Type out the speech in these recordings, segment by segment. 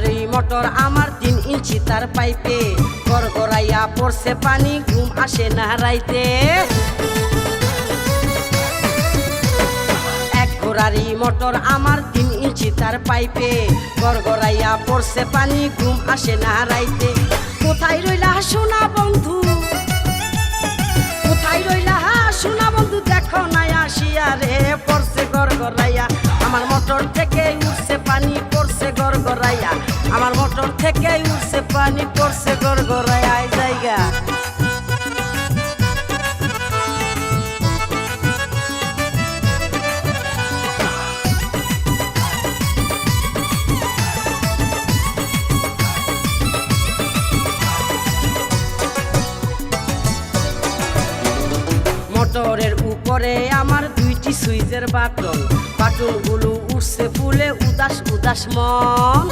এই মোটর আমার তিন ইঞ্চি তার পাইপে। গড়গড়াইয়া পড়ছে পানি, ঘুম আসে না রাইতে। এক ঘোড়ার মোটর আমার তিন ইঞ্চি তার পাইপে। গড়গড়াইয়া পড়ছে পানি, ঘুম আসে না রাইতে। কোথায় রইলা সোনা বন্ধু? কোথায় রইলা সোনা বন্ধু? দেখো নাই আসিয়া রে, পড়ছে গড়গড়াইয়া গড়গড়াইয়া আমার মোটর থেকে উঠছে পানি পড়ছে গড়গড়াইয়া জায়গা। মোটরের উপরে আমার সুইচের বাটন, বাটনগুলো উঠছে ফুলে উদাস উদাস মন।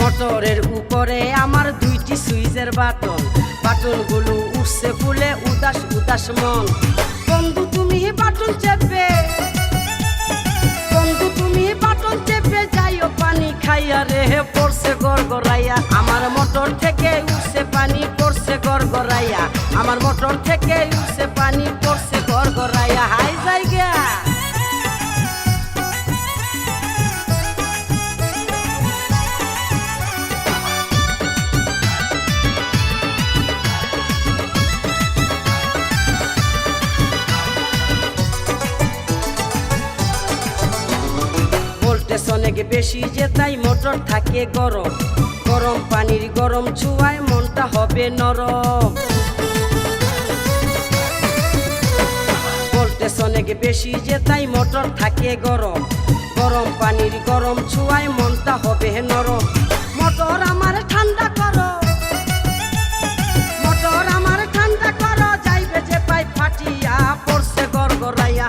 মোটরের উপরে আমার দুইটি সুইচের বাটন, বাটনগুলো উঠছে ফুলে উদাস উদাস মন। বন্ধু, তুমি বাটন চেপে, বন্ধু, তুমি বাটন চেপে যাইও পানি খাইয়া গড়গড়াইয়া। আমার মোটর থেকে উঠছে পানি পড়ছে গড়গড়াইয়া। হাই জায়গা। ভোল্টেজ বেশি যে তাই মোটর থাকে গরম। গরম পানির গরম ছুঁয়ায় মনটা হবে নরম। অনেক বেশি যে তাই মোটর থাকে গরম। গরম পানির গরম ছুঁয়ায় মনটা হবে নরম। মোটর আমার ঠান্ডা করো। মোটর আমার ঠান্ডা করো, যাইবে যে পাই ফাটিয়া পড়ছে গড়গড়াইয়া।